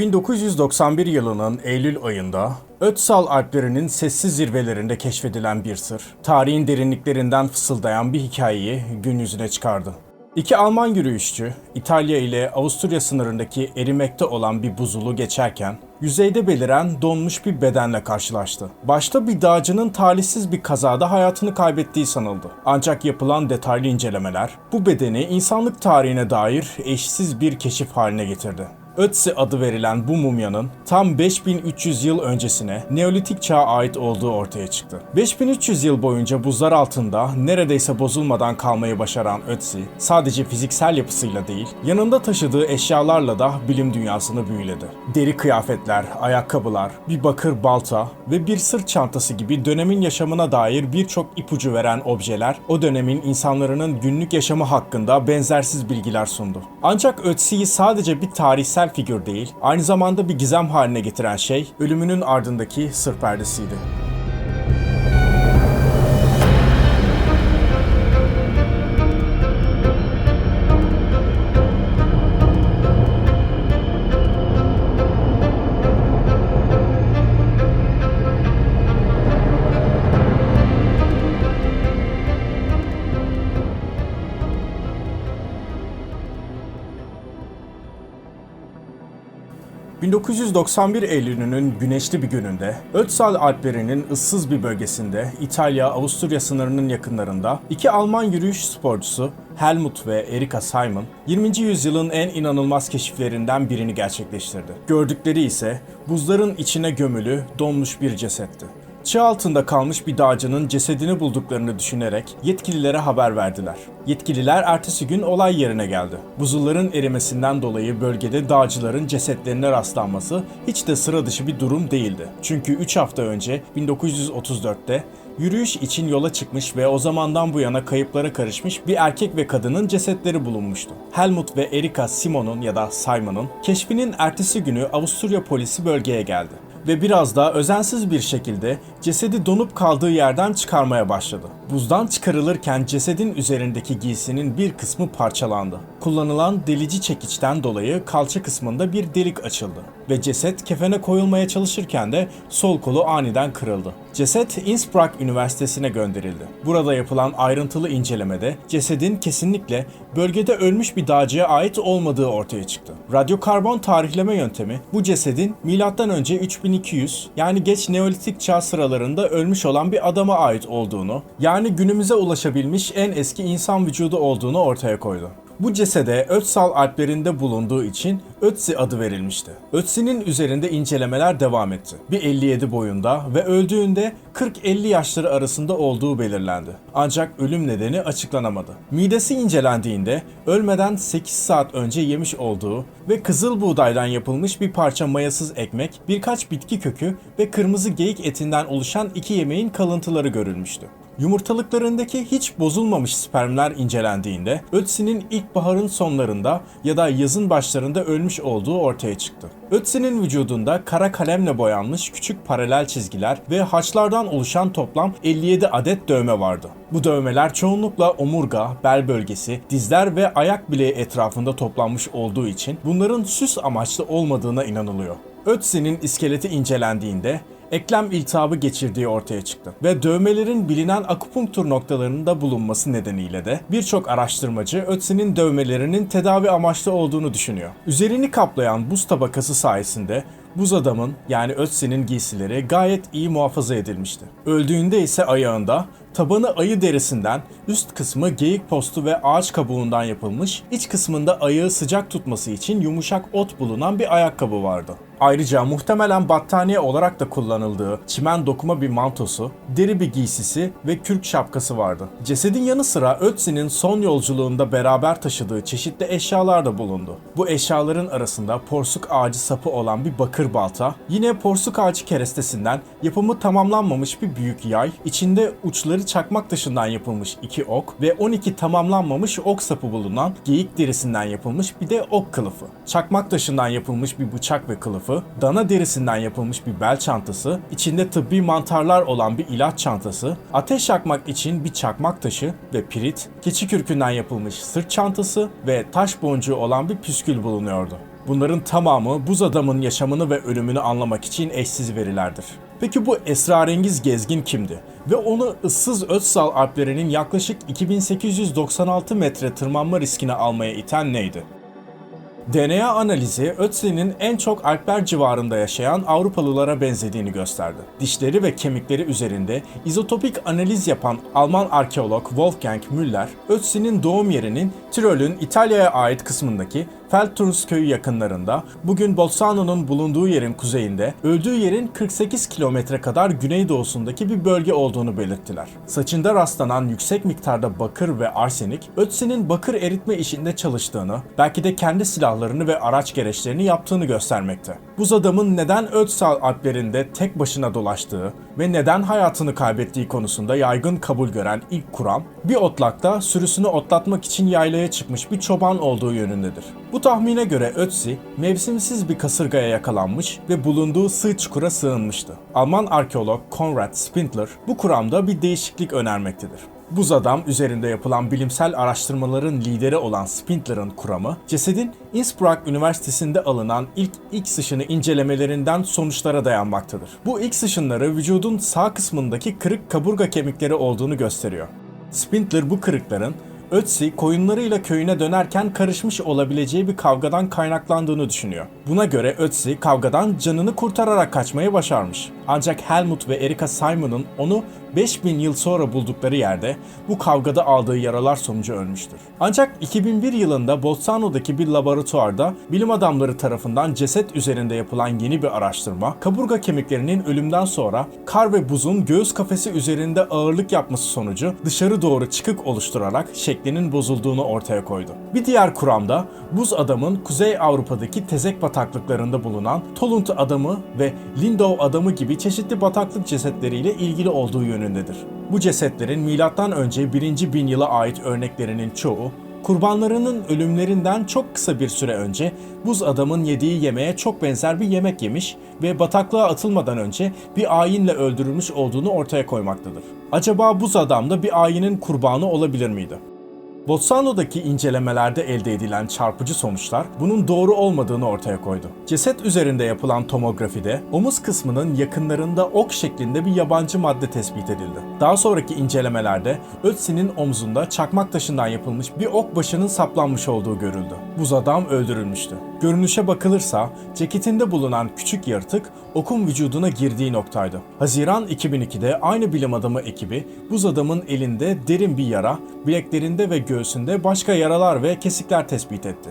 1991 yılının Eylül ayında Ötsal Alplerinin sessiz zirvelerinde keşfedilen bir sır, tarihin derinliklerinden fısıldayan bir hikayeyi gün yüzüne çıkardı. İki Alman yürüyüşçü, İtalya ile Avusturya sınırındaki erimekte olan bir buzulu geçerken, yüzeyde beliren donmuş bir bedenle karşılaştı. Başta bir dağcının talihsiz bir kazada hayatını kaybettiği sanıldı. Ancak yapılan detaylı incelemeler, bu bedeni insanlık tarihine dair eşsiz bir keşif haline getirdi. Ötzi adı verilen bu mumyanın tam 5300 yıl öncesine Neolitik çağa ait olduğu ortaya çıktı. 5300 yıl boyunca buzlar altında neredeyse bozulmadan kalmayı başaran Ötzi, sadece fiziksel yapısıyla değil, yanında taşıdığı eşyalarla da bilim dünyasını büyüledi. Deri kıyafetler, ayakkabılar, bir bakır balta ve bir sırt çantası gibi dönemin yaşamına dair birçok ipucu veren objeler, o dönemin insanların günlük yaşamı hakkında benzersiz bilgiler sundu. Ancak Ötzi'yi sadece bir tarihsel figür değil, aynı zamanda bir gizem haline getiren şey, ölümünün ardındaki sır perdesiydi. ...1991 Eylül'ünün güneşli bir gününde... ...Ötzal Alpleri'nin ıssız bir bölgesinde... ...İtalya-Avusturya sınırının yakınlarında... ...iki Alman yürüyüş sporcusu... ...Helmut ve Erika Simon... ...20. yüzyılın en inanılmaz keşiflerinden birini gerçekleştirdi. Gördükleri ise... ...buzların içine gömülü, donmuş bir cesetti. Çığ altında kalmış bir dağcının cesedini bulduklarını düşünerek yetkililere haber verdiler. Yetkililer ertesi gün olay yerine geldi. Buzulların erimesinden dolayı bölgede dağcıların cesetlerine rastlanması hiç de sıra dışı bir durum değildi. Çünkü 3 hafta önce 1934'te yürüyüş için yola çıkmış ve o zamandan bu yana kayıplara karışmış bir erkek ve kadının cesetleri bulunmuştu. Helmut ve Erika Simon'un ya da Simon'un keşfinin ertesi günü Avusturya polisi bölgeye geldi ve biraz daha özensiz bir şekilde cesedi donup kaldığı yerden çıkarmaya başladı. Buzdan çıkarılırken cesedin üzerindeki giysinin bir kısmı parçalandı. Kullanılan delici çekiçten dolayı kalça kısmında bir delik açıldı ve ceset kefene koyulmaya çalışırken de sol kolu aniden kırıldı. Ceset Innsbruck Üniversitesi'ne gönderildi. Burada yapılan ayrıntılı incelemede cesedin kesinlikle bölgede ölmüş bir dağcıya ait olmadığı ortaya çıktı. Radyokarbon tarihleme yöntemi bu cesedin M.Ö. 3200 yani geç Neolitik çağ sıralarında ölmüş olan bir adama ait olduğunu, yani günümüze ulaşabilmiş en eski insan vücudu olduğunu ortaya koydu. Bu cesede Ötsal Alplerinde bulunduğu için Ötzi adı verilmişti. Ötzi'nin üzerinde incelemeler devam etti. Bir 57 boyunda ve öldüğünde 40-50 yaşları arasında olduğu belirlendi. Ancak ölüm nedeni açıklanamadı. Midesi incelendiğinde ölmeden 8 saat önce yemiş olduğu ve kızıl buğdaydan yapılmış bir parça mayasız ekmek, birkaç bitki kökü ve kırmızı geyik etinden oluşan iki yemeğin kalıntıları görülmüştü. Yumurtalıklarındaki hiç bozulmamış spermler incelendiğinde Ötzi'nin ilkbaharın sonlarında ya da yazın başlarında ölmüş olduğu ortaya çıktı. Ötzi'nin vücudunda kara kalemle boyanmış küçük paralel çizgiler ve haçlardan oluşan toplam 57 adet dövme vardı. Bu dövmeler çoğunlukla omurga, bel bölgesi, dizler ve ayak bileği etrafında toplanmış olduğu için bunların süs amaçlı olmadığına inanılıyor. Ötzi'nin iskeleti incelendiğinde eklem iltihabı geçirdiği ortaya çıktı. Ve dövmelerin bilinen akupunktur noktalarında bulunması nedeniyle de birçok araştırmacı Ötzi'nin dövmelerinin tedavi amaçlı olduğunu düşünüyor. Üzerini kaplayan buz tabakası sayesinde buz adamın yani Ötzi'nin giysileri gayet iyi muhafaza edilmişti. Öldüğünde ise ayağında tabanı ayı derisinden, üst kısmı geyik postu ve ağaç kabuğundan yapılmış, iç kısmında ayağı sıcak tutması için yumuşak ot bulunan bir ayakkabı vardı. Ayrıca muhtemelen battaniye olarak da kullanıldığı çimen dokuma bir mantosu, deri bir giysisi ve kürk şapkası vardı. Cesedin yanı sıra Ötzi'nin son yolculuğunda beraber taşıdığı çeşitli eşyalar da bulundu. Bu eşyaların arasında porsuk ağacı sapı olan bir bakır balta, yine porsuk ağacı kerestesinden yapımı tamamlanmamış bir büyük yay, içinde uçları çakmak taşından yapılmış iki ok ve 12 tamamlanmamış ok sapı bulunan geyik derisinden yapılmış bir de ok kılıfı. Çakmak taşından yapılmış bir bıçak ve kılıfı, dana derisinden yapılmış bir bel çantası, içinde tıbbi mantarlar olan bir ilaç çantası, ateş yakmak için bir çakmak taşı ve pirit, keçi kürkünden yapılmış sırt çantası ve taş boncuğu olan bir püskül bulunuyordu. Bunların tamamı buz adamın yaşamını ve ölümünü anlamak için eşsiz verilerdir. Peki bu esrarengiz gezgin kimdi? Ve onu ıssız Ötzal Alplerinin yaklaşık 2896 metre tırmanma riskine almaya iten neydi? DNA analizi Ötzi'nin en çok Alpler civarında yaşayan Avrupalılara benzediğini gösterdi. Dişleri ve kemikleri üzerinde izotopik analiz yapan Alman arkeolog Wolfgang Müller, Ötzi'nin doğum yerinin Tirol'ün İtalya'ya ait kısmındaki Feldturns köyü yakınlarında, bugün Bolzano'nun bulunduğu yerin kuzeyinde, öldüğü yerin 48 kilometre kadar güneydoğusundaki bir bölge olduğunu belirttiler. Saçında rastlanan yüksek miktarda bakır ve arsenik, Ötzi'nin bakır eritme işinde çalıştığını, belki de kendi silahlarını ve araç gereçlerini yaptığını göstermekte. Buz adamın neden Ötzal Alplerinde tek başına dolaştığı ve neden hayatını kaybettiği konusunda yaygın kabul gören ilk kuram, bir otlakta sürüsünü otlatmak için yaylaya çıkmış bir çoban olduğu yönündedir. Bu tahmine göre Ötzi, mevsimsiz bir kasırgaya yakalanmış ve bulunduğu sığ çukura sığınmıştı. Alman arkeolog Konrad Spindler bu kuramda bir değişiklik önermektedir. Buz adam üzerinde yapılan bilimsel araştırmaların lideri olan Spindler'ın kuramı, cesedin Innsbruck Üniversitesi'nde alınan ilk X ışını incelemelerinden sonuçlara dayanmaktadır. Bu X ışınları vücudun sağ kısmındaki kırık kaburga kemikleri olduğunu gösteriyor. Spindler bu kırıkların Ötzi koyunlarıyla köyüne dönerken karışmış olabileceği bir kavgadan kaynaklandığını düşünüyor. Buna göre Ötzi kavgadan canını kurtararak kaçmayı başarmış. Ancak Helmut ve Erika Simon'un onu 5000 yıl sonra buldukları yerde bu kavgada aldığı yaralar sonucu ölmüştür. Ancak 2001 yılında Bolzano'daki bir laboratuvarda bilim adamları tarafından ceset üzerinde yapılan yeni bir araştırma, kaburga kemiklerinin ölümden sonra kar ve buzun göğüs kafesi üzerinde ağırlık yapması sonucu dışarı doğru çıkık oluşturarak şeklinin bozulduğunu ortaya koydu. Bir diğer kuramda buz adamın Kuzey Avrupa'daki tezek bataklıklarında bulunan Tolund adamı ve Lindau adamı gibi çeşitli bataklık cesetleriyle ilgili olduğu yönündedir. Bu cesetlerin M.Ö. 1. bin yıla ait örneklerinin çoğu kurbanlarının ölümlerinden çok kısa bir süre önce buz adamın yediği yemeğe çok benzer bir yemek yemiş ve bataklığa atılmadan önce bir ayinle öldürülmüş olduğunu ortaya koymaktadır. Acaba buz adam da bir ayinin kurbanı olabilir miydi? Bolzano'daki incelemelerde elde edilen çarpıcı sonuçlar bunun doğru olmadığını ortaya koydu. Ceset üzerinde yapılan tomografide omuz kısmının yakınlarında ok şeklinde bir yabancı madde tespit edildi. Daha sonraki incelemelerde Ötzi'nin omzunda çakmak taşından yapılmış bir ok başının saplanmış olduğu görüldü. Buz adam öldürülmüştü. Görünüşe bakılırsa ceketinde bulunan küçük yırtık okun vücuduna girdiği noktaydı. Haziran 2002'de aynı bilim adamı ekibi buz adamın elinde derin bir yara, bileklerinde ve göğsünde başka yaralar ve kesikler tespit etti.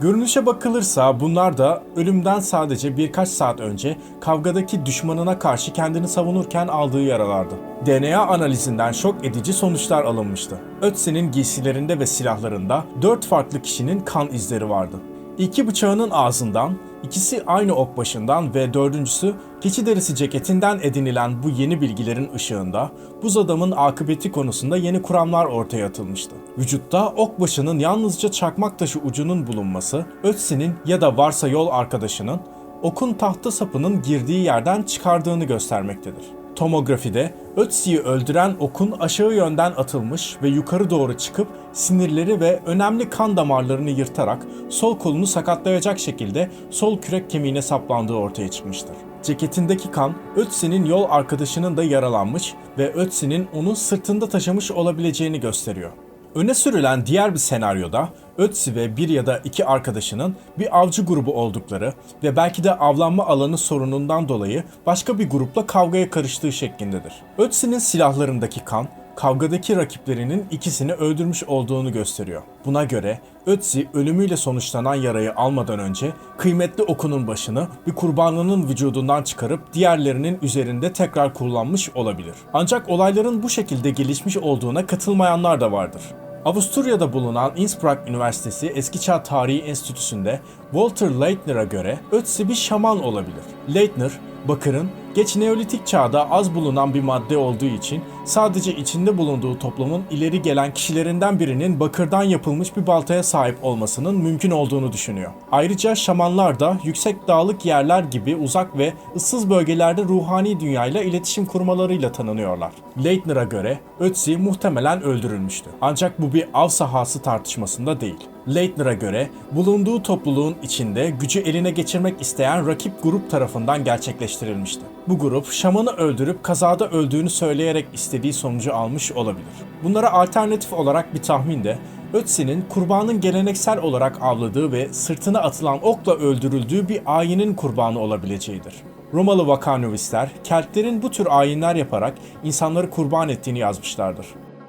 Görünüşe bakılırsa bunlar da ölümden sadece birkaç saat önce kavgadaki düşmanına karşı kendini savunurken aldığı yaralardı. DNA analizinden şok edici sonuçlar alınmıştı. Ötzi'nin giysilerinde ve silahlarında dört farklı kişinin kan izleri vardı. İki bıçağının ağzından, ikisi aynı ok başından ve dördüncüsü keçi derisi ceketinden edinilen bu yeni bilgilerin ışığında buz adamın akıbeti konusunda yeni kuramlar ortaya atılmıştı. Vücutta ok başının yalnızca çakmak taşı ucunun bulunması, Ötzi'nin ya da varsa yol arkadaşının okun tahta sapının girdiği yerden çıkardığını göstermektedir. Tomografide Ötzi'yi öldüren okun aşağı yönden atılmış ve yukarı doğru çıkıp sinirleri ve önemli kan damarlarını yırtarak sol kolunu sakatlayacak şekilde sol kürek kemiğine saplandığı ortaya çıkmıştır. Ceketindeki kan Ötzi'nin yol arkadaşının da yaralanmış ve Ötzi'nin onu sırtında taşımış olabileceğini gösteriyor. Öne sürülen diğer bir senaryoda Ötzi ve bir ya da iki arkadaşının bir avcı grubu oldukları ve belki de avlanma alanı sorunundan dolayı başka bir grupla kavgaya karıştığı şeklindedir. Ötzi'nin silahlarındaki kan kavgadaki rakiplerinin ikisini öldürmüş olduğunu gösteriyor. Buna göre Ötzi ölümüyle sonuçlanan yarayı almadan önce kıymetli okunun başını bir kurbanının vücudundan çıkarıp diğerlerinin üzerinde tekrar kullanmış olabilir. Ancak olayların bu şekilde gelişmiş olduğuna katılmayanlar da vardır. Avusturya'da bulunan Innsbruck Üniversitesi Eski Çağ Tarihi Enstitüsü'nde Walter Leitner'a göre Ötzi bir şaman olabilir. Leitner, bakırın geç Neolitik çağda az bulunan bir madde olduğu için sadece içinde bulunduğu toplumun ileri gelen kişilerinden birinin bakırdan yapılmış bir baltaya sahip olmasının mümkün olduğunu düşünüyor. Ayrıca şamanlar da yüksek dağlık yerler gibi uzak ve ıssız bölgelerde ruhani dünyayla iletişim kurmalarıyla tanınıyorlar. Leitner'a göre Ötzi muhtemelen öldürülmüştü. Ancak bu bir av sahası tartışmasında değil. Leitner'a göre bulunduğu topluluğun içinde gücü eline geçirmek isteyen rakip grup tarafından gerçekleştirilmişti. Bu grup şamanı öldürüp kazada öldüğünü söyleyerek istediği sonucu almış olabilir. Bunlara alternatif olarak bir tahmin de Ötzi'nin kurbanın geleneksel olarak avladığı ve sırtına atılan okla öldürüldüğü bir ayinin kurbanı olabileceğidir. Romalı vakanovistler, Keltlerin bu tür ayinler yaparak insanları kurban ettiğini yazmışlardır.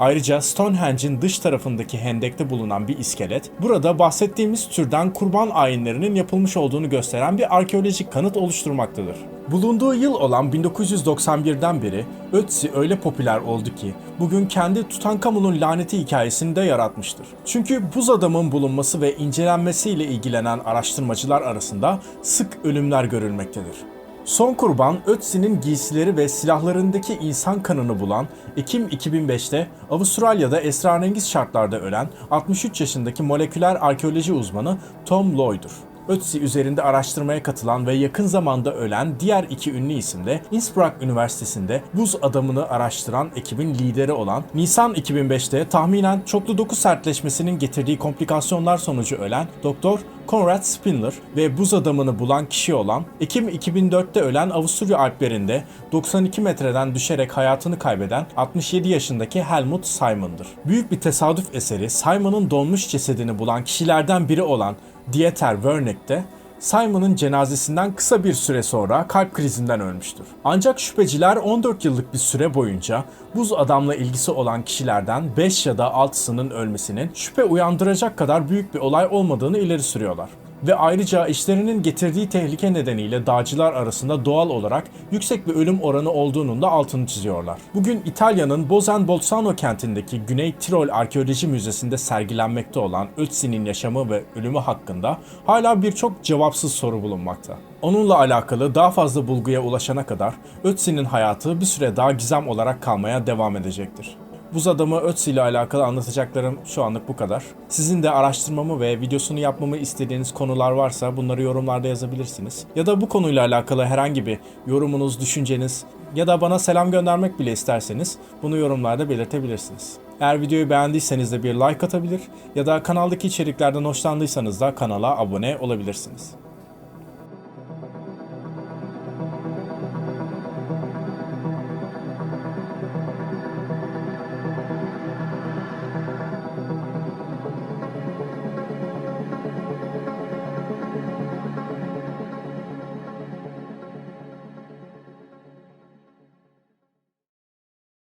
Ayrıca Stonehenge'in dış tarafındaki hendekte bulunan bir iskelet, burada bahsettiğimiz türden kurban ayinlerinin yapılmış olduğunu gösteren bir arkeolojik kanıt oluşturmaktadır. Bulunduğu yıl olan 1991'den beri Ötzi öyle popüler oldu ki bugün kendi Tutankamon'un laneti hikayesini de yaratmıştır. Çünkü buz adamın bulunması ve incelenmesiyle ilgilenen araştırmacılar arasında sık ölümler görülmektedir. Son kurban Ötzi'nin giysileri ve silahlarındaki insan kanını bulan Ekim 2005'te Avustralya'da esrarengiz şartlarda ölen 63 yaşındaki moleküler arkeoloji uzmanı Tom Lloyd'dur. Ötzi üzerinde araştırmaya katılan ve yakın zamanda ölen diğer iki ünlü isim de Innsbruck Üniversitesi'nde buz adamını araştıran ekibin lideri olan Nisan 2005'te tahminen çoklu doku sertleşmesinin getirdiği komplikasyonlar sonucu ölen Doktor Konrad Spindler ve buz adamını bulan kişi olan Ekim 2004'te ölen Avusturya Alplerinde 92 metreden düşerek hayatını kaybeden 67 yaşındaki Helmut Simon'dır. Büyük bir tesadüf eseri Simon'ın donmuş cesedini bulan kişilerden biri olan Dieter Wernick de Simon'ın cenazesinden kısa bir süre sonra kalp krizinden ölmüştür. Ancak şüpheciler 14 yıllık bir süre boyunca buz adamla ilgisi olan kişilerden 5 ya da 6'sının ölmesinin şüphe uyandıracak kadar büyük bir olay olmadığını ileri sürüyorlar ve ayrıca işlerinin getirdiği tehlike nedeniyle dağcılar arasında doğal olarak yüksek bir ölüm oranı olduğunun da altını çiziyorlar. Bugün İtalya'nın Bozen Bolzano kentindeki Güney Tirol Arkeoloji Müzesi'nde sergilenmekte olan Ötzi'nin yaşamı ve ölümü hakkında hala birçok cevapsız soru bulunmakta. Onunla alakalı daha fazla bulguya ulaşana kadar Ötzi'nin hayatı bir süre daha gizem olarak kalmaya devam edecektir. Buz adamı Ötzi ile alakalı anlatacaklarım şu anlık bu kadar. Sizin de araştırmamı ve videosunu yapmamı istediğiniz konular varsa bunları yorumlarda yazabilirsiniz. Ya da bu konuyla alakalı herhangi bir yorumunuz, düşünceniz ya da bana selam göndermek bile isterseniz bunu yorumlarda belirtebilirsiniz. Eğer videoyu beğendiyseniz de bir like atabilir ya da kanaldaki içeriklerden hoşlandıysanız da kanala abone olabilirsiniz.